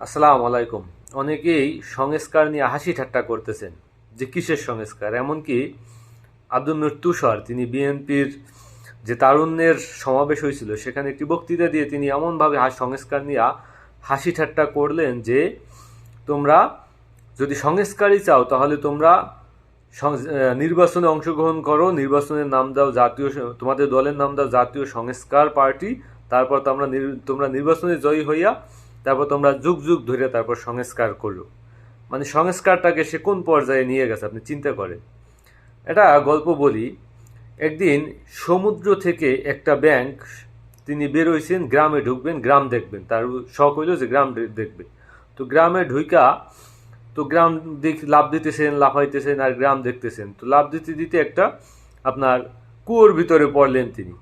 আসসালামু আলাইকুম। অনেকেই সংস্কার নিয়ে হাসি ঠাট্টা করতেছেন। যে কিসের সংস্কার? এমনকি আব্দুল তুষার, তিনি বিএনপির যে তারুণ্যের সমাবেশ হয়েছিল, সেখানে একটি বক্তৃতা দিয়ে তিনি এমনভাবে সংস্কার নিয়ে হাসি ঠাট্টা করলেন যে, তোমরা যদি সংস্কারই চাও, তাহলে তোমরা নির্বাচনে অংশগ্রহণ করো, নির্বাচনের নাম দাও জাতীয় তোমাদের দলের নাম দাও জাতীয় সংস্কার পার্টি, তারপর তোমরা তোমরা নির্বাচনে জয়ী হইয়া তারপর তোমরা যুগ যুগ ধরে তারপর সংস্কার করল। মানে সংস্কারটাকে সে কোন পর্যায়ে নিয়ে গেছে আপনি চিন্তা করেন। এটা গল্প বলি। একদিন সমুদ্র থেকে একটা ব্যাংক, তিনি বেরোইছেন গ্রামে ঢুকবেন, গ্রাম দেখবেন। তার শখ হইল যে গ্রাম দে- দেখবে তো গ্রামে ঢুইকা, তো গ্রাম দেখ লাভ দিতেছেন, লাফাইতেছেন আর গ্রাম দেখতেছেন। তো লাভ দিতে দিতে একটা আপনার কুয়োর ভিতরে পড়লেন তিনি।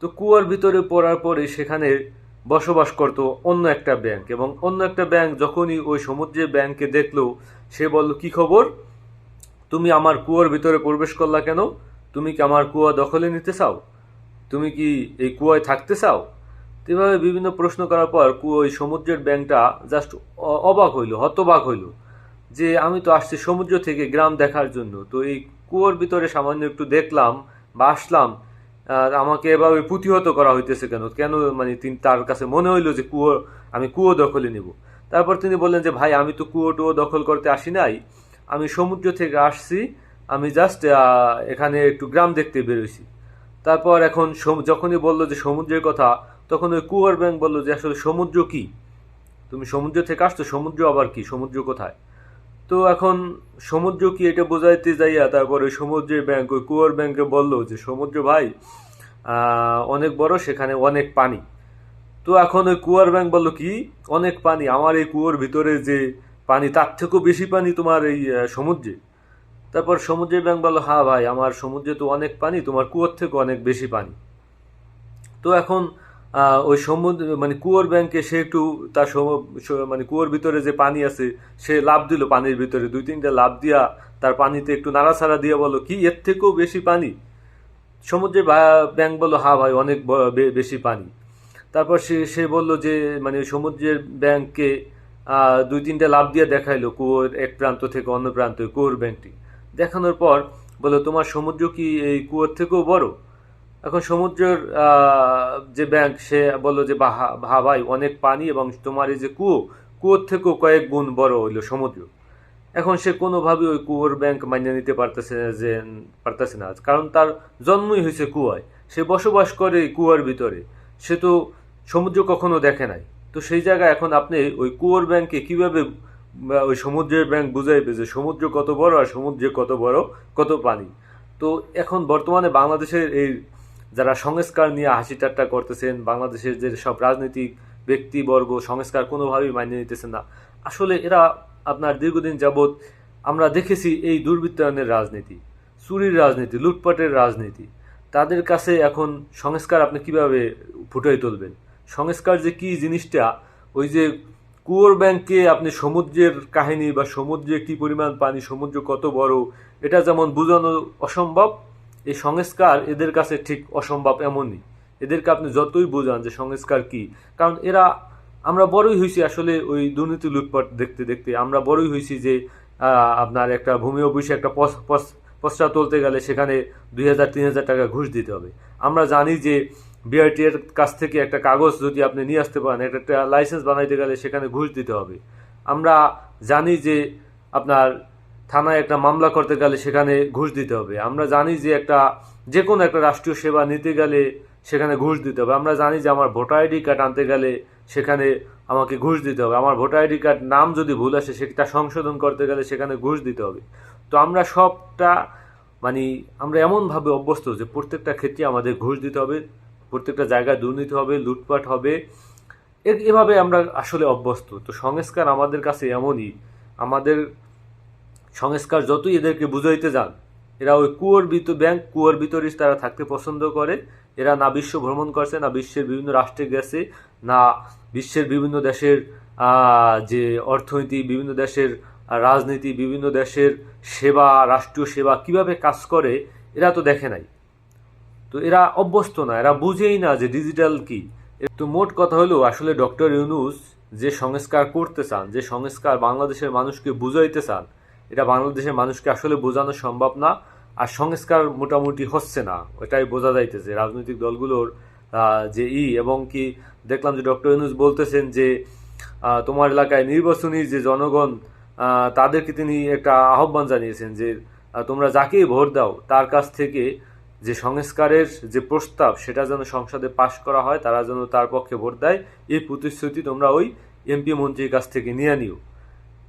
তো কুয়োর ভিতরে পড়ার পরে সেখানে বসবাস করতো অন্য একটা ব্যাংক এবং অন্য একটা ব্যাংক যখনই ওই সমুদ্রের ব্যাংকে দেখল, সে বলল, কি খবর? তুমি আমার কুয়োর ভিতরে প্রবেশ করলা কেন? তুমি কি আমার কুয়া দখলে নিতে চাও? তুমি কি এই কুয়ায় থাকতে চাও? এভাবে বিভিন্ন প্রশ্ন করার পর কুয়ো ওই সমুদ্রের ব্যাংকটা জাস্ট অবাক হইল, হতবাক হইল যে, আমি তো আসছি সমুদ্র থেকে গ্রাম দেখার জন্য। তো এই কুয়োর ভিতরে সামান্য একটু দেখলাম বা আসলাম আর আমাকে এভাবে পুঁথিহত করা হইতেছে কেন? কেন মানে তিনি তার কাছে মনে হইল যে কুয়ো, আমি কুয়ো দখলে নিব। তারপর তিনি বললেন যে, ভাই, আমি তো কুয়ো টুয়ো দখল করতে আসি নাই। আমি সমুদ্র থেকে আসছি। আমি জাস্ট এখানে একটু গ্রাম দেখতে বেরোইছি তারপর এখন যখনই বলল যে সমুদ্রের কথা, তখন ওই কুয়ার ব্যাংক বলল যে, আসলে সমুদ্র কি? তুমি সমুদ্র থেকে আসছো, সমুদ্র আবার কি? সমুদ্র কোথায়? তো এখন সমুদ্র কি এটা বোঝাইতে যাইয়া তারপরে সমুদ্রের ব্যাংক ওই কুয়ার ব্যাংকে বলল যে, সমুদ্র ভাই অনেক বড়, সেখানে অনেক পানি। তো এখন ওই কুয়ার ব্যাংক বলল, কি? অনেক পানি? আমার এই কুয়োর ভিতরে যে পানি, তার থেকেও বেশি পানি তোমার এই সমুদ্রে? তারপর সমুদ্রের ব্যাংক বলল হ্যাঁ ভাই, আমার সমুদ্রে তো অনেক পানি, তোমার কুয়োর থেকে অনেক বেশি পানি। তো এখন ওই সমুদ্র মানে কুয়োর ব্যাংকে সে একটু তার মানে কুয়োর ভিতরে যে পানি আছে, সে লাভ দিল পানির ভিতরে। দুই তিনটা লাভ দিয়া তার পানিতে একটু নাড়াচাড়া দিয়ে বলো কি, এর থেকেও বেশি পানি? সমুদ্রে ব্যাংক বলো হা ভাই, অনেক বেশি পানি। তারপর সে সে বলল যে মানে সমুদ্রের ব্যাংককে দুই তিনটা লাভ দিয়ে দেখাইলো কুয়োর এক প্রান্ত থেকে অন্য প্রান্তে, কুয়োর ব্যাংকটি দেখানোর পর বলল, তোমার সমুদ্র কি এই কুয়োর থেকেও বড়? এখন সমুদ্রের যে ব্যাংক সে বলল যে ভা ভাই অনেক পানি এবং তোমার এই যে কুয়ো, কুয়োর থেকেও কয়েক গুণ বড় হইল সমুদ্র। এখন সে কোনোভাবে ওই কুয়োর ব্যাংক মানিয়ে নিতে পারতেছে না যে, পারতেছে না। কারণ তার জন্মই হয়েছে কুয়ায়। সে বসবাস করে কুয়ার ভিতরে। সে তো সমুদ্র কখনো দেখে নাই। তো সেই জায়গায় এখন আপনি ওই কুয়োর ব্যাংকে কীভাবে ওই সমুদ্রের ব্যাংক বুঝাইবে যে সমুদ্র কত বড় আর সমুদ্রে কত বড়, কত পানি? তো এখন বর্তমানে বাংলাদেশের এই যারা সংস্কার নিয়ে হাসি ঠাট্টা করতেছেন, বাংলাদেশের যে সব রাজনৈতিক ব্যক্তিবর্গ সংস্কার কোনোভাবেই মানিয়ে নিতেছেন না। আসলে এরা আপনার দীর্ঘদিন যাবৎ আমরা দেখেছি এই দুর্বৃত্তায়নের রাজনীতি, চুরির রাজনীতি, লুটপাটের রাজনীতি। তাদের কাছে এখন সংস্কার আপনি কীভাবে ফুটাই তুলবেন? সংস্কার যে কি জিনিসটা? ওই যে কুয়োর ব্যাংকে আপনি সমুদ্রের কাহিনী বা সমুদ্রে কি পরিমাণ পানি, সমুদ্র কত বড়, এটা যেমন বোঝানো অসম্ভব এই সংস্কার এদের কাছে ঠিক অসম্ভব এমনই। এদেরকে আপনি যতই বোঝান যে সংস্কার কি, কারণ এরা, আমরা বড়ই হয়েছি আসলে ওই দুর্নীতি লুটপাট দেখতে দেখতে। আমরা বড়ই হয়েছি যে আপনার একটা ভূমি অফিসে একটা পস- তুলতে গেলে সেখানে দুই হাজার, তিন হাজার টাকা ঘুষ দিতে হবে। আমরা জানি যে বিআরটি এর কাছ থেকে একটা কাগজ যদি আপনি নিয়ে আসতে পারেন একটা লাইসেন্স বানাইতে গেলে সেখানে ঘুষ দিতে হবে। আমরা জানি যে আপনার থানায় একটা মামলা করতে গেলে সেখানে ঘুষ দিতে হবে। আমরা জানি যে একটা, যে কোনো একটা রাষ্ট্রীয় সেবা নিতে গেলে সেখানে ঘুষ দিতে হবে। আমরা জানি যে আমার ভোটার আইডি কার্ড আনতে গেলে সেখানে আমাকে ঘুষ দিতে হবে। আমার ভোটার আইডি কার্ড নাম যদি ভুল আসে সেটা সংশোধন করতে গেলে সেখানে ঘুষ দিতে হবে। তো আমরা সবটা মানে আমরা এমনভাবে অভ্যস্ত যে প্রত্যেকটা ক্ষেত্রে আমাদের ঘুষ দিতে হবে, প্রত্যেকটা জায়গায় দুর্নীতি হবে, লুটপাট হবে। এভাবে আমরা আসলে অভ্যস্ত। তো সংস্কার আমাদের কাছে এমনই। আমাদের সংস্কার যতই এদেরকে বুঝাইতে যান এরা ওই কুয়োর ভিতর ব্যাংক কুয়োর ভিতরে তারা থাকতে পছন্দ করে। এরা না বিশ্ব ভ্রমণ করছে, না বিশ্বের বিভিন্ন রাষ্ট্রে গেছে, না বিশ্বের বিভিন্ন দেশের যে অর্থনীতি, বিভিন্ন দেশের রাজনীতি, বিভিন্ন দেশের সেবা, রাষ্ট্রীয় সেবা কীভাবে কাজ করে, এরা তো দেখে নাই। তো এরা অভ্যস্ত না, এরা বুঝেই না যে ডিজিটাল কি। তো মোট কথা হলো, আসলে ডক্টর ইউনুস যে সংস্কার করতে চান, যে সংস্কার বাংলাদেশের মানুষকে বুঝাইতে চান এটা বাংলাদেশের মানুষকে আসলে বোঝানো সম্ভব না, আর সংস্কার মোটামুটি হচ্ছে না, ওটাই বোঝা যাইতেছে। রাজনৈতিক দলগুলোর যে ই, এবং কি দেখলাম যে ডক্টর ইউনুস বলতেছেন যে তোমার এলাকায় নির্বাচনী যে জনগণ তাদেরকে তিনি একটা আহ্বান জানিয়েছেন যে তোমরা যাকেই ভোট দাও, তার কাছ থেকে যে সংস্কারের যে প্রস্তাব, সেটা যেন সংসদে পাশ করা হয়, তারা যেন তার পক্ষে ভোট দেয়, এই প্রতিশ্রুতি তোমরা ওই এমপি মন্ত্রীর কাছ থেকে নিয়ে নিও।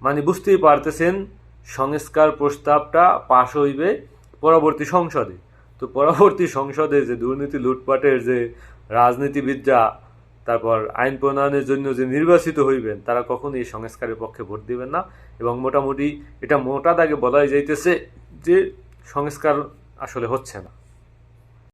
মানে বুঝতেই পারতেছেন সংস্কার প্রস্তাবটা পাশ হইবে পরবর্তী সংসদে। তো পরবর্তী সংসদে যে দুর্নীতি লুটপাটের যে রাজনীতিবিদরা, তারপর আইন প্রণয়নের জন্য যে নির্বাচিত হইবেন, তারা কখনো এই সংস্কারের পক্ষে ভোট দিবেন না এবং মোটামুটি এটা মোটা দাগে বলাই যাইতেছে যে সংস্কার আসলে হচ্ছে না।